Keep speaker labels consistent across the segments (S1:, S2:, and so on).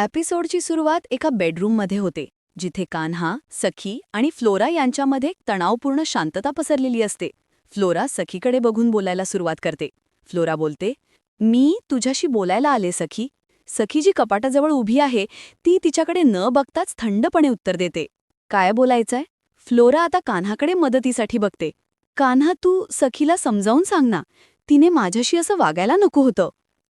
S1: एपिसोडची सुरुवात एका बेडरूममध्ये होते जिथे कान्हा सखी आणि फ्लोरा यांच्यामध्ये तणावपूर्ण शांतता पसरलेली असते. फ्लोरा सखीकडे बघून बोलायला सुरुवात करते. फ्लोरा बोलते मी तुझ्याशी बोलायला आले सखी. सखी जी कपाटाजवळ उभी आहे ती तिच्याकडे न बघताच थंडपणे उत्तर देते. काय बोलायचंय फ्लोरा आता कान्हाकडे मदतीसाठी बघते. कान्हा तू सखीला समजावून सांग ना. तिने माझ्याशी असं वागायला नको होतं.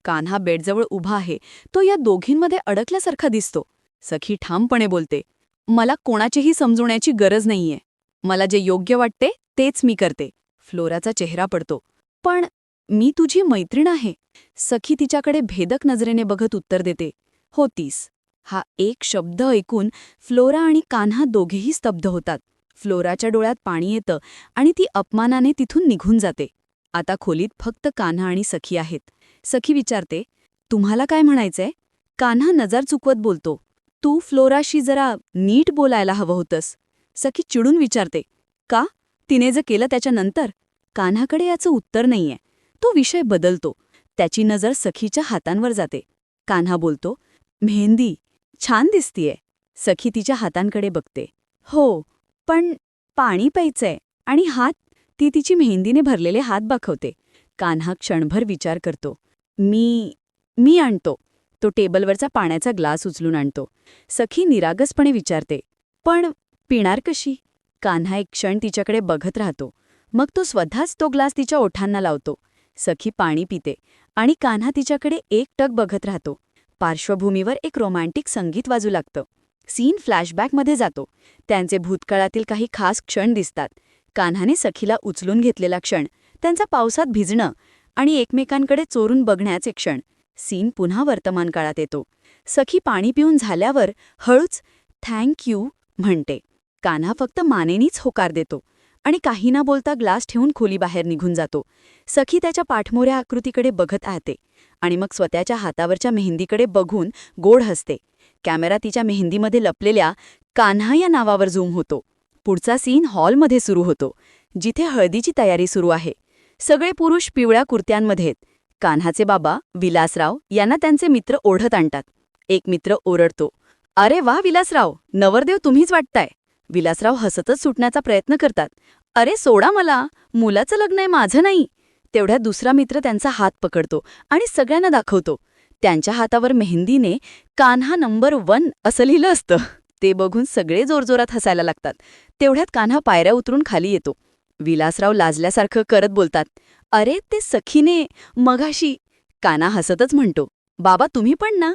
S1: कान्हा बेडजवळ उभा आहे. तो या दोघींमध्ये अडकल्यासारखा दिसतो. सखी ठामपणे बोलते मला कोणाचीही समजवण्याची गरज नाहीये. मला जे योग्य वाटते तेच मी करते. फ्लोराचा चेहरा पडतो. पण मी तुझी मैत्रीण आहे. सखी तिच्याकडे भेदक नजरेने बघत उत्तर देते होतीस हा एक शब्द ऐकून फ्लोरा आणि कान्हा दोघेही स्तब्ध होतात. फ्लोराच्या डोळ्यात पाणी येतं आणि ती अपमानाने तिथून निघून जाते. आता खोलीत फक्त कान्हा आणि सखी आहेत. सखी विचारते तुम्हाला काय म्हणायचंय? कान्हा नजर चुकवत बोलतो तू फ्लोराशी जरा नीट बोलायला हवं होतंस. सखी चिडून विचारते का? तिने जे केलं त्याच्यानंतर कान्हाकडे याचं उत्तर नाहीये. तो विषय बदलतो. त्याची नजर सखीच्या हातांवर जाते. कान्हा बोलतो मेहंदी छान दिसतीये. सखी तिच्या हातांकडे बघते. हो पण पाणी प्यायचंय आणि हात. ती तिची मेहंदीने भरलेले हात दाखवते कान्हा क्षणभर विचार करतो. मी मी आणतो. तो टेबलवरचा पाण्याचा ग्लास उचलून आणतो. सखी निरागसपणे विचारते पण पिणार कशी? कान्हा एक क्षण तिच्याकडे बघत राहतो. मग तो स्वतःच तो ग्लास तिच्या ओठांना लावतो. सखी पाणी पिते आणि कान्हा तिच्याकडे एक टक बघत राहतो. पार्श्वभूमीवर एक रोमॅन्टिक संगीत वाजू लागतं. सीन फ्लॅशबॅकमध्ये जातो. त्यांचे भूतकाळातील काही खास क्षण दिसतात. कान्हाने सखीला उचलून घेतलेला क्षण त्यांचा पावसात भिजणं आणि एकमेकांकडे चोरून बघण्याचे क्षण. सीन पुन्हा वर्तमान काळात येतो. सखी पाणी पिऊन झाल्यावर हळूच थँक यू म्हणते. कान्हा फक्त मानेनीच होकार देतो आणि काही ना बोलता ग्लास ठेवून खोलीबाहेर निघून जातो. सखी त्याच्या पाठमोऱ्या आकृतीकडे बघत राहते आणि मग स्वतःच्या हातावरच्या मेहंदीकडे बघून गोड हसते. कॅमेरा तिच्या मेहंदीमध्ये लपलेल्या कान्हा या नावावर झूम होतो. पुढचा सीन हॉलमध्ये सुरू होतो जिथे हळदीची तयारी सुरू आहे. सगळे पुरुष पिवळ्या कुर्त्यांमध्ये कान्हाचे बाबा विलासराव यांना त्यांचे मित्र ओढत आणतात. एक मित्र ओरडतो अरे वा विलासराव नवरदेव तुम्हीच वाटताय. विलासराव हसतच सुटण्याचा प्रयत्न करतात. अरे सोडा मला मुलाचं लग्न आहे माझं नाही. तेवढ्या दुसरा मित्र त्यांचा हात पकडतो आणि सगळ्यांना दाखवतो. त्यांच्या हातावर मेहंदीने कान्हा नंबर वन असं लिहिलं असतं. ते बघून सगळे जोरजोरात हसायला लागतात. तेवढ्यात कान्हा पायऱ्या उतरून खाली येतो. विलासराव लाजल्यासारखं करत बोलतात. अरे ते सखीने मघाशी काना हसतच म्हणतो. बाबा तुम्ही पण ना.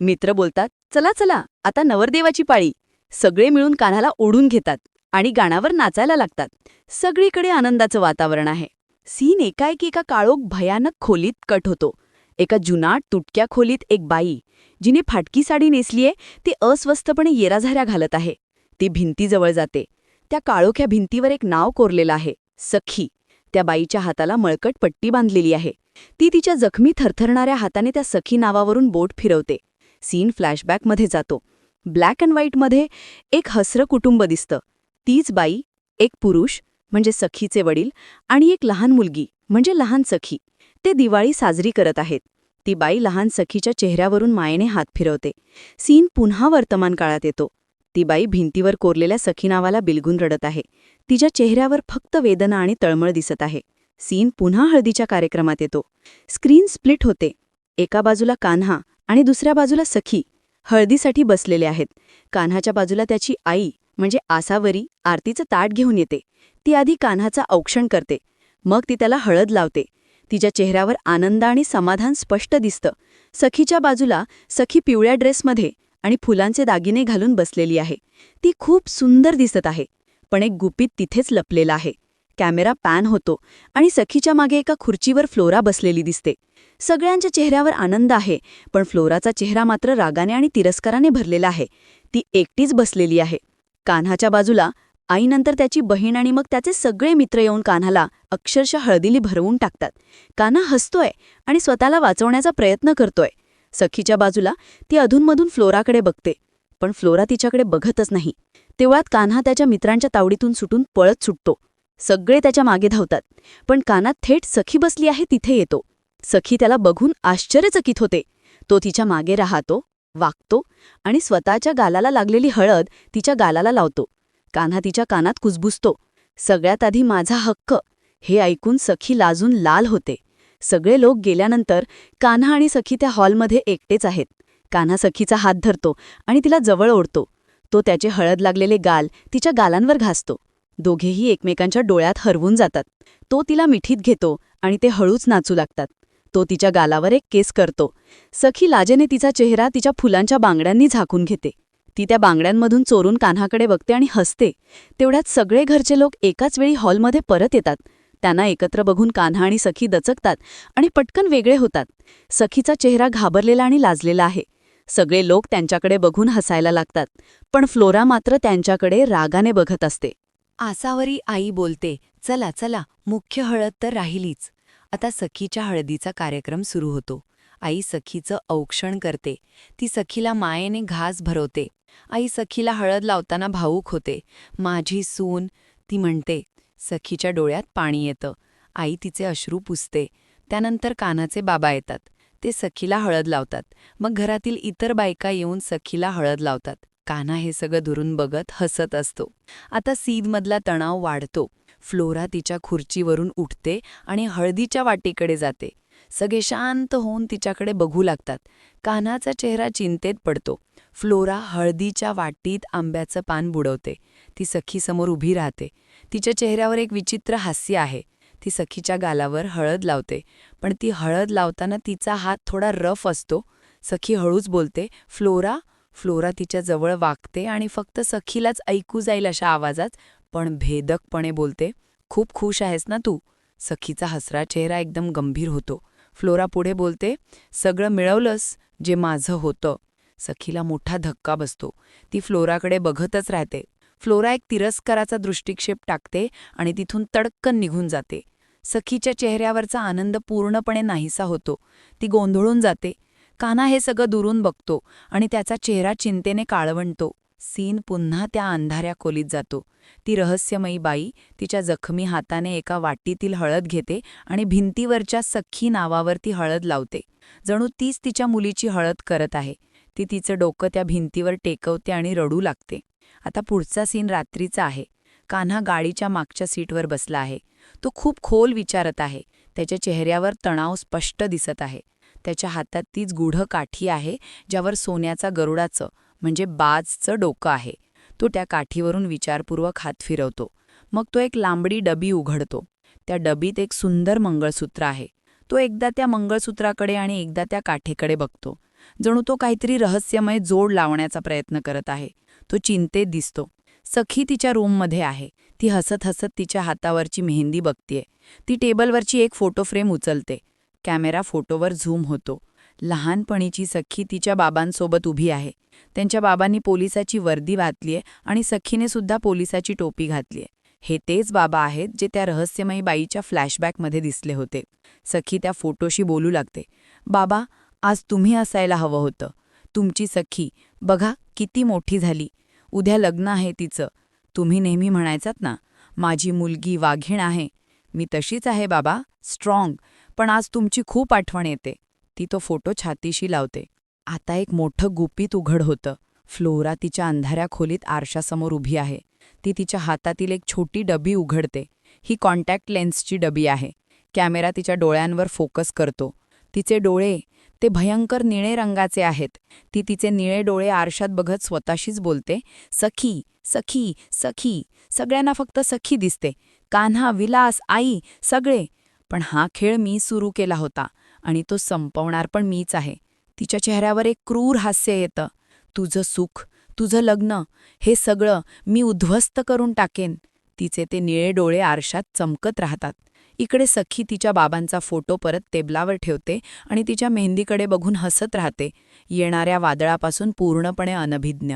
S1: मित्र बोलतात चला चला आता नवरदेवाची पाळी. सगळे मिळून कान्हाला ओढून घेतात आणि गाणावर नाचायला लागतात. सगळीकडे आनंदाचं वातावरण आहे. सीन एकाएकी एका काळोख भयानक खोलीत कट होतो. एका जुनाट तुटक्या खोलीत एक बाई जिने फाटकी साडी नेसलीये ती अस्वस्थपणे येराझाऱ्या घालत आहे. ती भिंतीजवळ जाते. त्या काळोख्या भिंतीवर एक नाव कोरलेलं आहे सखी. त्या बाईच्या हाताला मळकट पट्टी बांधलेली आहे. ती तिच्या जखमी थरथरणाऱ्या हाताने त्या सखी नावावरून बोट फिरवते. सीन फ्लॅशबॅकमध्ये जातो. ब्लॅक अँड व्हाईटमध्ये एक हसरं कुटुंब दिसतं. तीच बाई एक पुरुष म्हणजे सखीचे वडील आणि एक लहान मुलगी म्हणजे लहान सखी. ते दिवाळी साजरी करत आहेत. ती बाई लहान सखीच्या चेहऱ्यावरून मायेने हात फिरवते. सीन पुन्हा वर्तमान काळात येतो. ती बाई भिंतीवर कोरलेल्या सखी नावाला बिलगून रडत आहे. तिच्या चेहऱ्यावर फक्त वेदना आणि तळमळ दिसत आहे. सीन पुन्हा हळदीच्या कार्यक्रमात येतो. स्क्रीन स्प्लिट होते. एका बाजूला कान्हा आणि दुसऱ्या बाजूला सखी हळदीसाठी बसलेले आहेत. कान्हाच्या बाजूला त्याची आई म्हणजे आसावरी आरतीचं ताट घेऊन येते. ती आधी कान्हाचा औक्षण करते. मग ती त्याला हळद लावते. तिच्या चेहऱ्यावर आनंद आणि समाधान स्पष्ट दिसतं. सखीच्या बाजूला सखी पिवळ्या ड्रेसमध्ये आणि फुलांचे दागिने घालून बसलेली आहे. ती खूप सुंदर दिसत आहे. पण एक गुपित तिथेच लपलेला आहे. कॅमेरा पॅन होतो आणि सखीच्या मागे एका खुर्चीवर फ्लोरा बसलेली दिसते. सगळ्यांच्या चेहऱ्यावर आनंद आहे पण फ्लोराचा चेहरा मात्र रागाने आणि तिरस्काराने भरलेला आहे. ती एकटीच बसलेली आहे. कान्हाच्या बाजूला आईनंतर त्याची बहीण आणि मग त्याचे सगळे मित्र येऊन कान्हाला अक्षरशः हळदीली भरवून टाकतात. कान्हा हसतोय आणि स्वतःला वाचवण्याचा प्रयत्न करतोय. सखीच्या बाजूला ती अधूनमधून फ्लोराकडे बघते. पण फ्लोरा तिच्याकडे बघतच नाही. तेवढ्यात कान्हा त्याच्या मित्रांच्या तावडीतून सुटून पळत सुटतो. सगळे त्याच्यामागे धावतात. पण कानात थेट सखी बसली आहे तिथे येतो. सखी त्याला बघून आश्चर्यचकित होते. तो तिच्यामागे राहतो वागतो आणि स्वतःच्या गालाला लागलेली हळद तिच्या गालाला लावतो. कान्हा तिच्या कानात कुजबुजतो. सगळ्यात आधी माझा हक्क. हे ऐकून सखी लाजून लाल होते. सगळे लोक गेल्यानंतर कान्हा आणि सखी त्या हॉलमध्ये एकटेच आहेत. कान्हा सखीचा हात धरतो आणि तिला जवळ ओढतो. तो त्याचे हळद लागलेले गाल तिच्या गालांवर घासतो. दोघेही एकमेकांच्या डोळ्यात हरवून जातात. तो तिला मिठीत घेतो आणि ते हळूच नाचू लागतात. तो तिच्या गालावर एक केस करतो. सखी लाजेने तिचा चेहरा तिच्या फुलांच्या बांगड्यांनी झाकून घेते. ती त्या बांगड्यांमधून चोरून कान्हाकडे बघते आणि हसते. तेवढ्यात सगळे घरचे लोक एकाच वेळी हॉलमध्ये परत येतात. त्यांना एकत्र बघून कान्हा आणि सखी दचकतात आणि पटकन वेगळे होतात. सखीचा चेहरा घाबरलेला आणि लाजलेला आहे. सगळे लोक त्यांच्याकडे बघून हसायला लागतात पण फ्लोरा मात्र त्यांच्याकडे रागाने बघत असते.
S2: आसावरी आई बोलते चला चला मुख्य हळद तर राहिलीच. आता सखीच्या हळदीचा कार्यक्रम सुरू होतो. आई सखीचं औक्षण करते. ती सखीला मायेने घास भरवते. आई सखीला हळद लावताना भाऊक होते. माझी सून ती म्हणते सखीच्या डोळ्यात पाणी येतं. आई तिचे अश्रू पुसते. त्यानंतर कानाचे बाबा येतात. ते सखीला हळद लावतात. मग घरातील इतर बायका येऊन सखीला हळद लावतात. कान्हा हे सगळं धुरून बघत हसत असतो. आता सीदमधला तणाव वाढतो. फ्लोरा तिच्या खुर्चीवरून उठते आणि हळदीच्या वाटेकडे जाते. सगळे शांत होऊन तिच्याकडे बघू लागतात. कान्हाचा चेहरा चिंतेत पडतो. फ्लोरा हळदीच्या वाटीत आंब्याचं पान बुडवते. ती सखीसमोर उभी राहते. तिच्या चेहऱ्यावर एक विचित्र हास्य आहे. ती सखीच्या गालावर हळद लावते. पण ती हळद लावताना तिचा हात थोडा रफ असतो. सखी हळूच बोलते फ्लोरा फ्लोरा तिच्या जवळ वागते आणि फक्त सखीलाच ऐकू जाईल अशा आवाजात. पण भेदकपणे बोलते खूप खुश आहेस ना तू? सखीचा हसरा चेहरा एकदम गंभीर होतो. फ्लोरा पुढे बोलते सगळं मिळवलंस जे माझं होतं. सखीला मोठा धक्का बसतो. ती फ्लोराकडे बघतच राहते. फ्लोरा एक तिरस्काराचा दृष्टिक्षेप टाकते आणि तिथून तडक्कन निघून जाते. सखीच्या चेहऱ्यावरचा आनंद पूर्णपणे नाहीसा होतो. ती गोंधळून जाते. काना हे सगळं दुरून बघतो आणि त्याचा चेहरा चिंतेने काळवणतो सीन पुन्हा त्या अंधाऱ्या खोलीत जातो. ती रहस्यमयी बाई तिच्या जखमी हाताने एका वाटीतील हळद घेते आणि भिंतीवरच्या सख्खी नावावर ती हळद लावते. जणू तीच तिच्या मुलीची हळद करत आहे. ती तिचं डोकं त्या भिंतीवर टेकवते आणि रडू लागते. आता पुढचा सीन रात्रीचा आहे. कान्हा गाडीच्या मागच्या सीटवर बसला आहे. तो खूप खोल विचारत आहे. त्याच्या चेहऱ्यावर तणाव स्पष्ट दिसत आहे. त्याच्या हातात तीच गुढ काठी आहे ज्यावर सोन्याचा गरुडाचं म्हणजे बाजचं डोकं आहे. तो त्या काठीवरून विचारपूर्वक हात फिरवतो. मग तो एक लांबडी डबी उघडतो. त्या डबीत एक सुंदर मंगळसूत्र आहे. तो एकदा त्या मंगळसूत्राकडे आणि एकदा त्या काठीकडे बघतो. जणू तो काहीतरी रहस्यमय जोड लावण्याचा प्रयत्न करत आहे. तो चिंतेत दिसतो. सखी तिच्या रूममध्ये आहे. ती हसत हसत तिच्या हातावरची मेहंदी बघतीये. ती टेबलवरची एक फोटो फ्रेम उचलते. कॅमेरा फोटोवर झूम होतो. लहानपणीची सखी तिच्या बाबांसोबत उभी आहे. त्यांच्या बाबांनी पोलिसाची वर्दी घातलीय आणि सखीने सुद्धा पोलिसाची टोपी घातलीये. हे तेच बाबा आहेत जे त्या रहस्यमयी बाईच्या फ्लॅशबॅकमध्ये दिसले होते. सखी त्या फोटोशी बोलू लागते. बाबा आज तुम्ही असायला हवं होतं. तुमची सखी बघा किती मोठी झाली. उद्या लग्न आहे तिचं. तुम्ही नेहमी म्हणायचात ना माझी मुलगी वाघीण आहे. मी तशीच आहे बाबा स्ट्रॉंग पण आज तुमची खूप आठवण येते. ती तो फोटो छातीशी लावते. आता एक मोठं गुपित उघड होतं. फ्लोरा तिच्या अंधाऱ्या खोलीत आरशासमोर उभी आहे. ती तिच्या हातातील एक छोटी डबी उघडते. ही कॉन्टॅक्ट लेन्सची डबी आहे. कॅमेरा तिच्या डोळ्यांवर फोकस करतो. तिचे डोळे ते भयंकर निळे रंगाचे आहेत. ती तिचे निळे डोळे आरशात बघत स्वतःशीच बोलते सखी सखी सखी सगळ्यांना फक्त सखी दिसते. कान्हा विलास आई सगळे. पण हा खेळ मी सुरू केला होता आणि तो संपवणार पण मीच आहे. तिच्या चेहऱ्यावर एक क्रूर हास्य येतं. तुझं सुख तुझं लग्न हे सगळं मी उद्ध्वस्त करून टाकेन. तिचे ते निळे डोळे आरशात चमकत राहतात. इकडे सखी तिच्या बाबांचा फोटो परत टेबलावर ठेवते आणि तिच्या मेहंदीकडे बघून हसत राहते. येणाऱ्या वादळापासून पूर्णपणे अनभिज्ञ.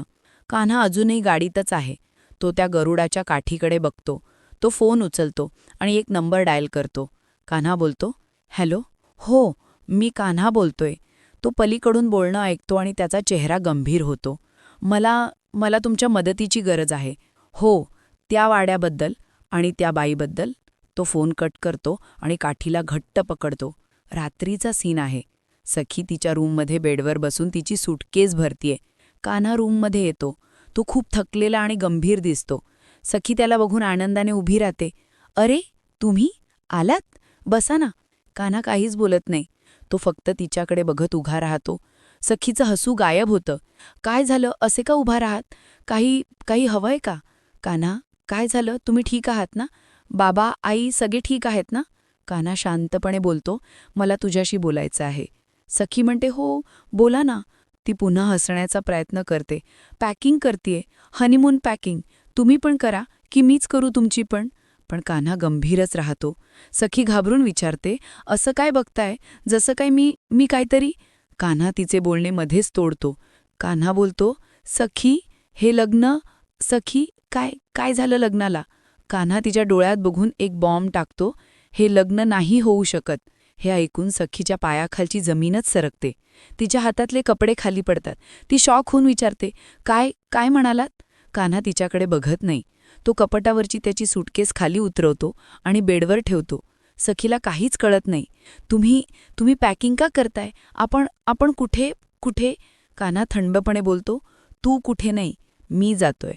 S2: कान्हा अजूनही गाडीतच आहे. तो त्या गरुडाच्या काठीकडे बघतो. तो फोन उचलतो आणि एक नंबर डायल करतो. कान्हा बोलतो हॅलो हो मी कान्हा बोलतोय. तो पलीकडून बोलणं ऐकतो आणि त्याचा चेहरा गंभीर होतो. मला मला तुमच्या मदतीची गरज आहे. हो त्या वाड्याबद्दल आणि त्या बाईबद्दल तो फोन कट करतो आणि काठीला घट्ट पकडतो. रात्रीचा सीन आहे.
S1: सखी तिच्या रूममध्ये बेडवर बसून तिची सुटकेस भरतीये. कान्हा रूममध्ये येतो. तो खूप थकलेला आणि गंभीर दिसतो. सखी त्याला बघून आनंदाने उभी राहते. अरे तुम्ही? आलात? बसा ना. कान्हा काहीच बोलत नाही. तो फक्त तिच्याकडे बघत उभा राहतो. सखीचं हसू गायब होतं. काय झालं? असे का उभा राहात? काही काही हवंय का? कान्हा काय झालं? तुम्ही ठीक आहात ना? बाबा आई सगळे ठीक आहेत ना? कान्हा शांतपणे बोलतो मला तुझ्याशी बोलायचं आहे. सखी म्हणते हो बोला ना. ती पुन्हा हसण्याचा प्रयत्न करते. पॅकिंग करतीये. Honeymoon packing. तुम्ही पण करा की मीच करू तुमची पण. पण कान्हा गंभीरच राहतो. सखी घाबरून विचारते असं काय बघताय? जसं काय मी मी काहीतरी? कान्हा तिचे बोलणे मध्येच तोडतो. कान्हा बोलतो सखी हे लग्न सखी काय काय झालं लग्नाला? कान्हा तिच्या डोळ्यात बघून एक बॉम्ब टाकतो. हे लग्न नाही होऊ शकत. हे ऐकून सखीच्या पायाखालची जमीनच सरकते. तिच्या हातातले कपडे खाली पडतात. ती शॉक होऊन विचारते काय काय म्हणालात? कान्हा तिच्याकडे बघत नाही. तो कपटावरची त्याची सुटकेस खाली उतरवतो आणि बेडवर ठेवतो. सखीला काहीच कळत नाही. तुम्ही तुम्ही पॅकिंग का करताय? आपण आपण कुठे कुठे? कान्हा थंडपणे बोलतो तू कुठे नाही मी जातोय.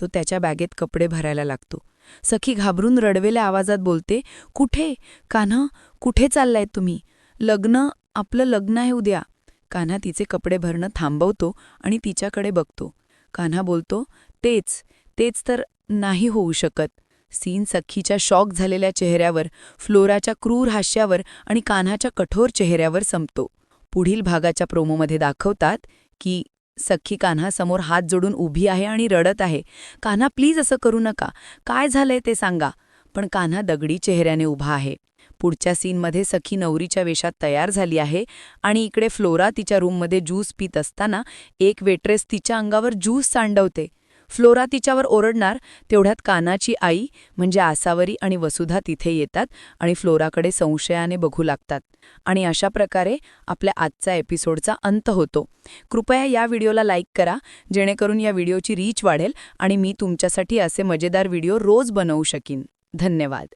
S1: तो त्याच्या बॅगेत कपडे भरायला लागतो. सखी घाबरून रडवेल्या आवाजात बोलते कुठे? कान्हा कुठे चाललाय तुम्ही? लग्न आपलं लग्न आहे उद्या. कान्हा तिचे कपडे भरणं थांबवतो आणि तिच्याकडे बघतो. कान्हा बोलतो तेच तेच तर नाही होऊ शकत. सीन सखीच्या शॉक झालेल्या चेहऱ्यावर फ्लोराच्या क्रूर हास्यावर आणि कान्हाच्या कठोर चेहऱ्यावर संपतो. पुढील भागाच्या प्रोमोमध्ये दाखवतात की सख्खी कान्हा समोर हात जोडून उभी आहे आणि रडत आहे. कान्हा प्लीज असं करू नका. काय झालंय ते सांगा. पण कान्हा दगडी चेहऱ्याने उभा आहे. पुढच्या सीनमध्ये सखी नवरीच्या वेशात तयार झाली आहे आणि इकडे फ्लोरा तिच्या रूममध्ये ज्यूस पित असताना एक वेट्रेस तिच्या अंगावर ज्यूस सांडवते. फ्लोरा तिच्यावर ओरडणार तेवढ्यात कानाची आई म्हणजे आसावरी आणि वसुधा तिथे येतात आणि फ्लोराकडे संशयाने बघू लागतात. आणि अशा प्रकारे आपल्या आजचा एपिसोडचा अंत होतो. कृपया या व्हिडिओला लाईक करा जेणेकरून या व्हिडिओची रीच वाढेल आणि मी तुमच्यासाठी असे मजेदार व्हिडिओ रोज बनवू शकीन. धन्यवाद.